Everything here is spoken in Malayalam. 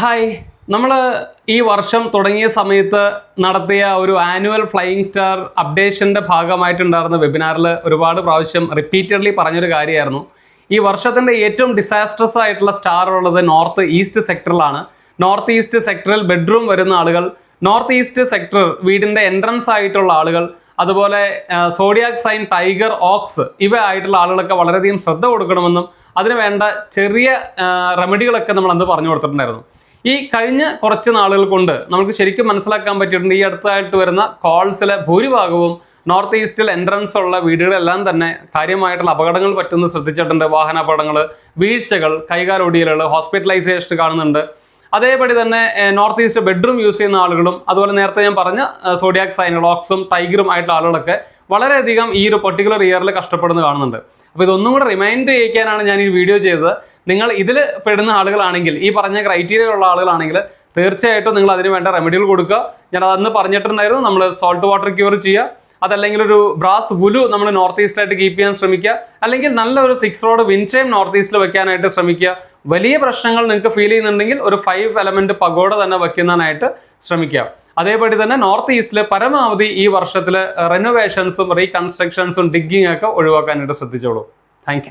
ഹായ്. നമ്മൾ ഈ വർഷം തുടങ്ങിയ സമയത്ത് നടത്തിയ ഒരു ആനുവൽ ഫ്ലൈയിങ് സ്റ്റാർ അപ്ഡേഷന്റെ ഭാഗമായിട്ടുണ്ടായിരുന്ന വെബിനാറിൽ ഒരുപാട് പ്രാവശ്യം റിപ്പീറ്റഡ്ലി പറഞ്ഞൊരു കാര്യമായിരുന്നു. ഈ വർഷത്തിന്റെ ഏറ്റവും ഡിസാസ്ട്രസ് ആയിട്ടുള്ള സ്റ്റാർ ഉള്ളത് നോർത്ത് ഈസ്റ്റ് സെക്ടറിലാണ് നോർത്ത് ഈസ്റ്റ് സെക്ടറിൽ ബെഡ്റൂം വരുന്ന ആളുകൾ നോർത്ത് ഈസ്റ്റ് സെക്ടർ വീടിന്റെ എൻട്രൻസ് ആയിട്ടുള്ള ആളുകൾ അതുപോലെ സോഡിയാക് സൈൻ ടൈഗർ ഓക്സ് ഇവ ആയിട്ടുള്ള ആളുകളൊക്കെ വളരെയധികം ശ്രദ്ധ കൊടുക്കണമെന്നും അതിന് വേണ്ട ചെറിയ റെമഡികളൊക്കെ നമ്മൾ അന്ന് പറഞ്ഞു കൊടുത്തിട്ടുണ്ടായിരുന്നു. ഈ കഴിഞ്ഞ കുറച്ച് നാളുകൾ കൊണ്ട് നമുക്ക് ശരിക്കും മനസ്സിലാക്കാൻ പറ്റിയിട്ടുണ്ട് ഈ അടുത്തായിട്ട് വരുന്ന കോൾസിലെ ഭൂരിഭാഗവും നോർത്ത് ഈസ്റ്റിൽ എൻട്രൻസ് ഉള്ള വീടുകളെല്ലാം തന്നെ കാര്യമായിട്ടുള്ള അപകടങ്ങൾ പറ്റുന്നത് ശ്രദ്ധിച്ചിട്ടുണ്ട്. വാഹന അപകടങ്ങൾ വീഴ്ചകൾ കൈകാലൊടിയലുകൾ ഹോസ്പിറ്റലൈസേഷൻ കാണുന്നുണ്ട്. അതേപടി തന്നെ നോർത്ത് ഈസ്റ്റ് ബെഡ്റൂം യൂസ് ചെയ്യുന്ന ആളുകളും അതുപോലെ നേരത്തെ ഞാൻ പറഞ്ഞ സോഡിയാക് സൈനുകൾ ഓക്സും ടൈഗറും ആയിട്ടുള്ള ആളുകളൊക്കെ വളരെയധികം ഈ ഒരു പെർട്ടിക്കുലർ ഇയറിൽ കഷ്ടപ്പെടുന്നത് കാണുന്നുണ്ട്. അപ്പോൾ ഇതൊന്നും കൂടെ റിമൈൻഡ് ചെയ്യിക്കാനാണ് ഞാൻ ഈ വീഡിയോ ചെയ്തത്. നിങ്ങൾ ഇതിൽ പെടുന്ന ആളുകളാണെങ്കിൽ ഈ പറഞ്ഞ ക്രൈറ്റീരിയ ഉള്ള ആളുകളാണെങ്കിൽ തീർച്ചയായിട്ടും നിങ്ങൾ അതിന് വേണ്ട റെമഡികൾ കൊടുക്കുക. ഞാൻ അതന്ന് പറഞ്ഞിട്ടുണ്ടായിരുന്നു നമ്മൾ സോൾട്ട് വാട്ടർ ക്യൂർ ചെയ്യുക. അതല്ലെങ്കിൽ ഒരു ബ്രാസ് വുലു നമ്മൾ നോർത്ത് ഈസ്റ്റിലായിട്ട് കീപ്പ് ചെയ്യാൻ ശ്രമിക്കുക. അല്ലെങ്കിൽ നല്ലൊരു സിക്സ് റോഡ് വിൻചേം നോർത്ത് ഈസ്റ്റിൽ വെക്കാനായിട്ട് ശ്രമിക്കുക. വലിയ പ്രശ്നങ്ങൾ നിങ്ങൾക്ക് ഫീൽ ചെയ്യുന്നുണ്ടെങ്കിൽ ഒരു ഫൈവ് എലമെന്റ് പഗോഡ തന്നെ വെക്കുന്നതിനായിട്ട് ശ്രമിക്കുക. അതേപടി തന്നെ നോർത്ത് ഈസ്റ്റിൽ പരമാവധി ഈ വർഷത്തിൽ റെനോവേഷൻസും റീകൺസ്ട്രക്ഷൻസും ഡിഗ്ഗിങ്ങൊക്കെ ഒഴിവാക്കാനായിട്ട് ശ്രദ്ധിച്ചോളൂ. താങ്ക്